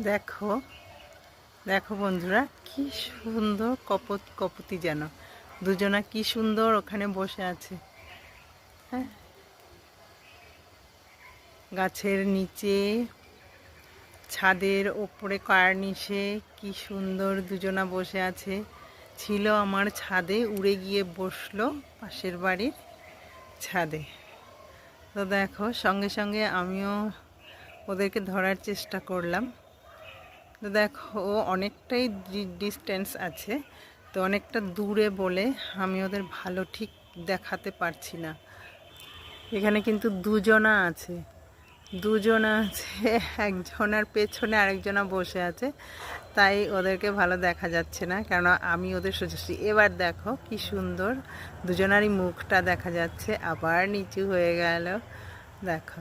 দেখো দেখো বন্ধুরা, কি সুন্দর কপত, কপতি যেন। দুজনা কি সুন্দর ওখানে বসে আছে। হ্যাঁ? গাছের নিচে, ছাদের ওপরে কার্নিশে কি সুন্দর দুজনা বসে আছে। ছিল আমার ছাদে, উড়ে গিয়ে বসল পাশের বাড়ির ছাদে। তো দেখো, সঙ্গে সঙ্গে আমিও ওদেরকে ধরার চেষ্টা করলাম। তো দেখো, অনেকটাই ডিস্টেন্স আছে। তো অনেকটা দূরে বলে আমি ওদের ভালো ঠিক দেখাতে পারছি না। এখানে কিন্তু দুজনা আছে। দুজনা আছে, একজনার পেছনে আরেকজনা বসে আছে। তাই ওদেরকে ভালো দেখা যাচ্ছে না, কেন আমি ওদের সোজাসুজি। এবার দেখো কি সুন্দর দুজনারই মুখটা দেখা যাচ্ছে, আবার নিচু হয়ে গেল। দেখো।